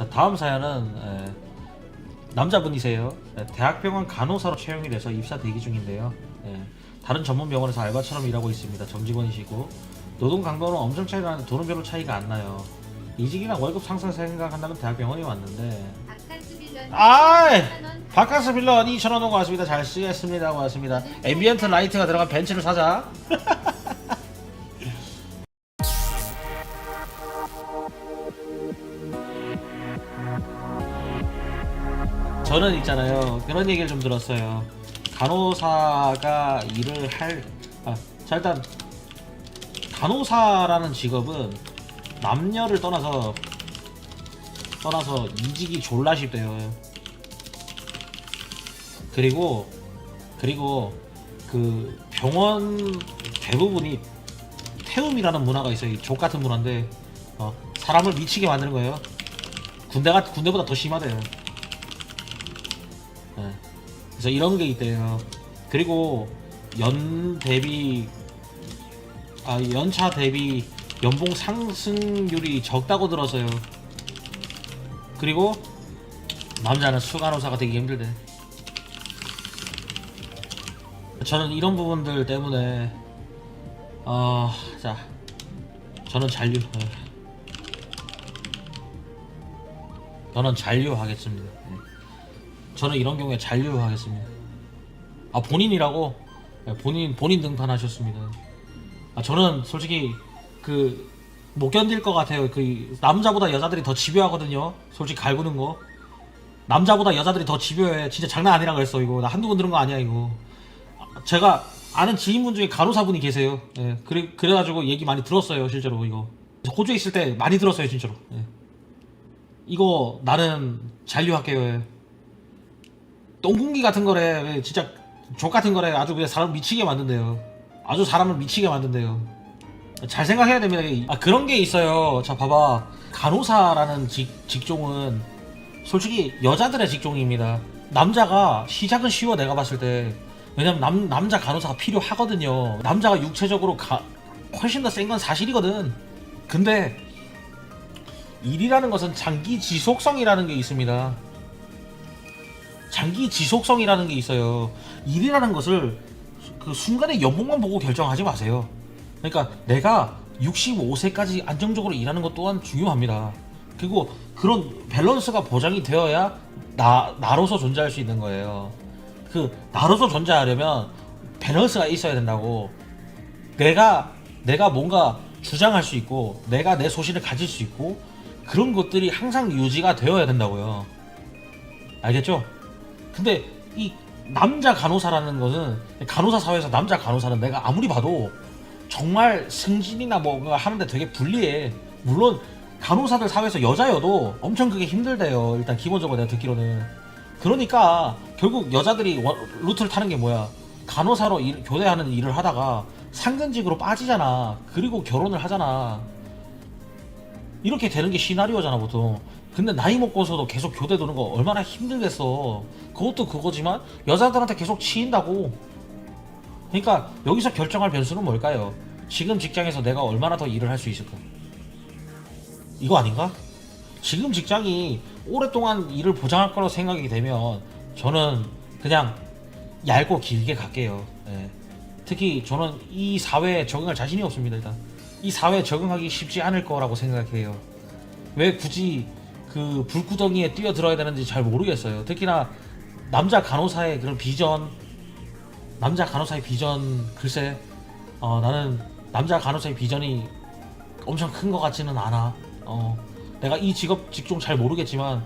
자 다음 사연은 에, 남자분이세요. 에, 대학병원 간호사로 채용이 돼서 입사 대기 중인데요. 에, 다른 전문 병원에서 알바처럼 일하고 있습니다. 정직원이시고 노동 강도는 엄청 차이 나는데 돈은 별로 차이가 안 나요. 이직이나 월급 상승 생각한다면 대학병원에 왔는데 아이! 바카스 빌런 2,000원 오고 왔습니다. 잘 쓰겠습니다. 고맙습니다. 앰비언트 라이트가 들어간 벤츠를 사자. 저는 있잖아요. 그런 얘기를 좀 들었어요. 간호사가 일을 할, 아, 자, 일단, 간호사라는 직업은 남녀를 떠나서, 떠나서 이직이 졸라 쉽대요. 그리고, 그리고, 그, 병원 대부분이 태움이라는 문화가 있어요. 이 족같은 문화인데, 어, 사람을 미치게 만드는 거예요. 군대가, 군대보다 더 심하대요. 네. 그래서 이런 게 있대요. 그리고 연 대비 아 연차 대비 연봉 상승률이 적다고 들어서요. 그리고 남자는 수간호사가 되기 힘들대. 저는 이런 부분들 때문에 어자 저는 잔류 예. 저는 잔류하겠습니다. 예. 저는 이런 경우에 잔류하겠습니다. 아 본인이라고 네, 본인 본인 등판하셨습니다. 아 저는 솔직히 그 못 견딜 것 같아요. 그 남자보다 여자들이 더 집요하거든요. 솔직히 갈구는 거. 남자보다 여자들이 더 집요해. 진짜 장난 아니라 그랬어 이거. 나 한두 번 들은 거 아니야 이거. 아, 제가 아는 지인분 중에 간호사분이 계세요. 예, 그래 그래가지고 얘기 많이 들었어요 실제로 이거. 호주에 있을 때 많이 들었어요 진짜로. 예. 이거 나는 잔류할게요. 예. 똥궁기 같은 거래. 왜 진짜 족 같은 거래. 아주 그냥 사람 미치게 만든대요. 아주 사람을 미치게 만든대요. 잘 생각해야 됩니다 아 그런 게 있어요. 자 봐봐. 간호사라는 직, 직종은 솔직히 여자들의 직종입니다. 남자가 시작은 쉬워 내가 봤을 때. 왜냐면 남, 남자 간호사가 필요하거든요. 남자가 육체적으로 가, 훨씬 더 센 건 사실이거든. 근데 일이라는 것은 장기 지속성이라는 게 있습니다 장기 지속성이라는 게 있어요. 일이라는 것을 그 순간의 연봉만 보고 결정하지 마세요. 그러니까 내가 65세까지 안정적으로 일하는 것 또한 중요합니다. 그리고 그런 밸런스가 보장이 되어야 나 나로서 존재할 수 있는 거예요. 그 나로서 존재하려면 밸런스가 있어야 된다고. 내가 내가 뭔가 주장할 수 있고 내가 내 소신을 가질 수 있고 그런 것들이 항상 유지가 되어야 된다고요. 알겠죠? 근데 이 남자 간호사라는 것은 간호사 사회에서 남자 간호사는 내가 아무리 봐도 정말 승진이나 뭐 하는데 되게 불리해. 물론 간호사들 사회에서 여자여도 엄청 그게 힘들대요. 일단 기본적으로 내가 듣기로는. 그러니까 결국 여자들이 워- 루트를 타는 게 뭐야? 간호사로 일- 교대하는 일을 하다가 상근직으로 빠지잖아. 그리고 결혼을 하잖아. 이렇게 되는 게 시나리오잖아 보통 근데 나이 먹고서도 계속 교대 도는 거 얼마나 힘들겠어. 그것도 그거지만 여자들한테 계속 치인다고. 그러니까 여기서 결정할 변수는 뭘까요? 지금 직장에서 내가 얼마나 더 일을 할 수 있을까? 이거 아닌가? 지금 직장이 오랫동안 일을 보장할 거라고 생각이 되면 저는 그냥 얇고 길게 갈게요. 예. 특히 저는 이 사회에 적응할 자신이 없습니다 일단. 이 사회에 적응하기 쉽지 않을 거라고 생각해요. 왜 굳이 그 불구덩이에 뛰어 들어야 되는지 잘 모르겠어요. 특히나 남자 간호사의 그런 비전, 남자 간호사의 비전 글쎄, 어, 나는 남자 간호사의 비전이 엄청 큰 것 같지는 않아. 어, 내가 이 직업 직종 잘 모르겠지만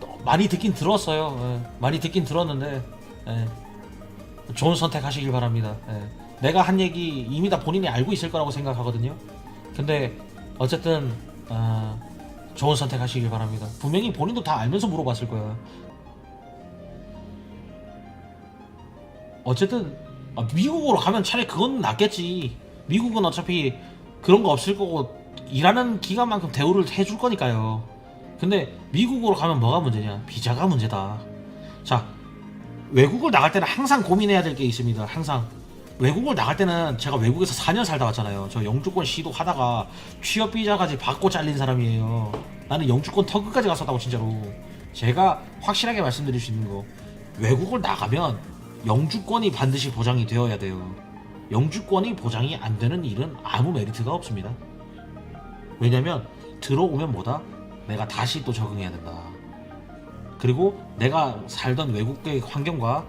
또 많이 듣긴 들었어요. 예, 많이 듣긴 들었는데 예, 좋은 선택하시길 바랍니다. 예. 내가 한 얘기 이미 다 본인이 알고 있을 거라고 생각하거든요. 근데 어쨌든 아, 좋은 선택하시길 바랍니다. 분명히 본인도 다 알면서 물어봤을 거야. 어쨌든 아, 미국으로 가면 차라리 그건 낫겠지. 미국은 어차피 그런 거 없을 거고 일하는 기간만큼 대우를 해줄 거니까요. 근데 미국으로 가면 뭐가 문제냐? 비자가 문제다. 자, 외국을 나갈 때는 항상 고민해야 될 게 있습니다. 항상 외국을 나갈 때는 제가 외국에서 4년 살다 왔잖아요. 저 영주권 시도하다가 취업 비자까지 받고 잘린 사람이에요. 나는 영주권 터그까지 갔었다고 진짜로. 제가 확실하게 말씀드릴 수 있는 거 외국을 나가면 영주권이 반드시 보장이 되어야 돼요. 영주권이 보장이 안 되는 일은 아무 메리트가 없습니다. 왜냐면 들어오면 뭐다? 내가 다시 또 적응해야 된다. 그리고 내가 살던 외국의 환경과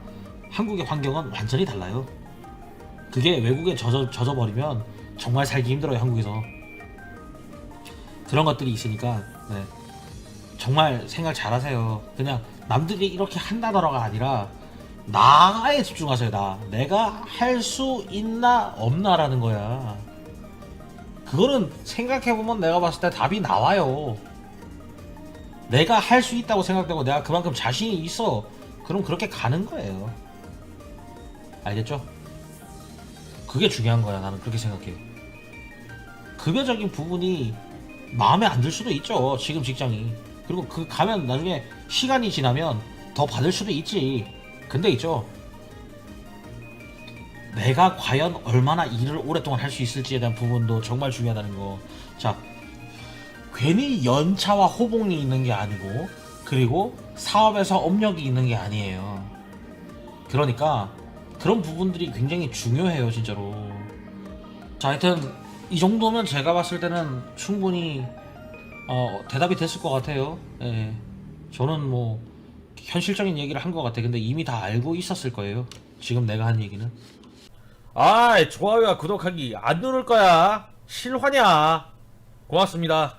한국의 환경은 완전히 달라요. 그게 외국에 젖어, 젖어버리면 정말 살기 힘들어요, 한국에서. 그런 것들이 있으니까, 네. 정말 생각 잘 하세요. 그냥 남들이 이렇게 한다더라가 아니라, 나에 집중하세요, 나. 내가 할 수 있나, 없나라는 거야. 그거는 생각해보면 내가 봤을 때 답이 나와요. 내가 할 수 있다고 생각되고 내가 그만큼 자신이 있어. 그럼 그렇게 가는 거예요. 알겠죠? 그게 중요한 거야. 나는 그렇게 생각해. 급여적인 부분이 마음에 안 들 수도 있죠. 지금 직장이. 그리고 그 가면 나중에 시간이 지나면 더 받을 수도 있지. 근데 있죠. 내가 과연 얼마나 일을 오랫동안 할 수 있을지에 대한 부분도 정말 중요하다는 거. 자, 괜히 연차와 호봉이 있는 게 아니고, 그리고 사업에서 업력이 있는 게 아니에요. 그러니까 그런 부분들이 굉장히 중요해요, 진짜로. 자, 하여튼 이 정도면 제가 봤을 때는 충분히 어, 대답이 됐을 것 같아요. 예. 저는 뭐 현실적인 얘기를 한 것 같아. 근데 이미 다 알고 있었을 거예요. 지금 내가 한 얘기는. 아, 좋아요와 구독하기 안 누를 거야. 실화냐? 고맙습니다.